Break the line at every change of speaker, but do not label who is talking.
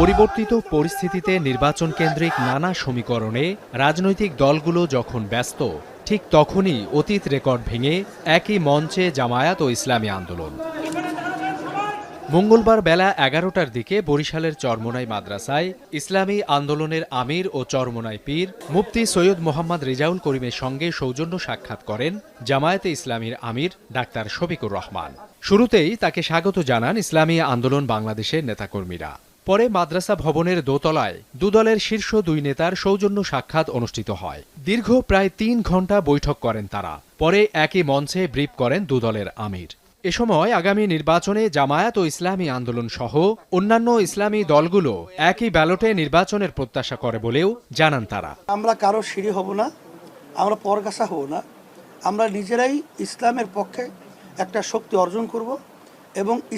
পরিবর্তিত পরিস্থিতিতে নির্বাচন কেন্দ্রিক নানা সমীকরণে রাজনৈতিক দলগুলো যখন ব্যস্ত, ঠিক তখনই অতীত রেকর্ড ভেঙে একই মঞ্চে জামায়াত ও ইসলামী আন্দোলন। মঙ্গলবার বেলা এগারোটার দিকে বরিশালের চরমোনাই মাদ্রাসায় ইসলামী আন্দোলনের আমির ও চরমোনাই পীর মুফতি সৈয়দ মোহাম্মদ রেজাউল করিমের সঙ্গে সৌজন্য সাক্ষাৎ করেন জামায়াতে ইসলামীর আমির ডাক্তার শফিকুর রহমান। শুরুতেই তাকে স্বাগত জানান ইসলামী আন্দোলন বাংলাদেশের নেতাকর্মীরা। পরে মাদ্রাসা ভবনের দোতলায় দুদলের শীর্ষ দুই নেতার সৌজন্য সাক্ষাৎ অনুষ্ঠিত হয়। দীর্ঘ প্রায় তিন ঘণ্টা বৈঠক করেন তারা। পরে একই মঞ্চে ব্রিফ করেন দুদলের আমির। এ সময় আগামী নির্বাচনে জামায়াত ও ইসলামী আন্দোলন সহ অন্যান্য ইসলামী দলগুলো একই ব্যালটে নির্বাচনের প্রত্যাশা করে বলেও জানান তারা।
আমরা কারও সিঁড়ি হব না, আমরা পরগাছা হব না। আমরা নিজেরাই ইসলামের পক্ষে একটা শক্তি অর্জন করব এবং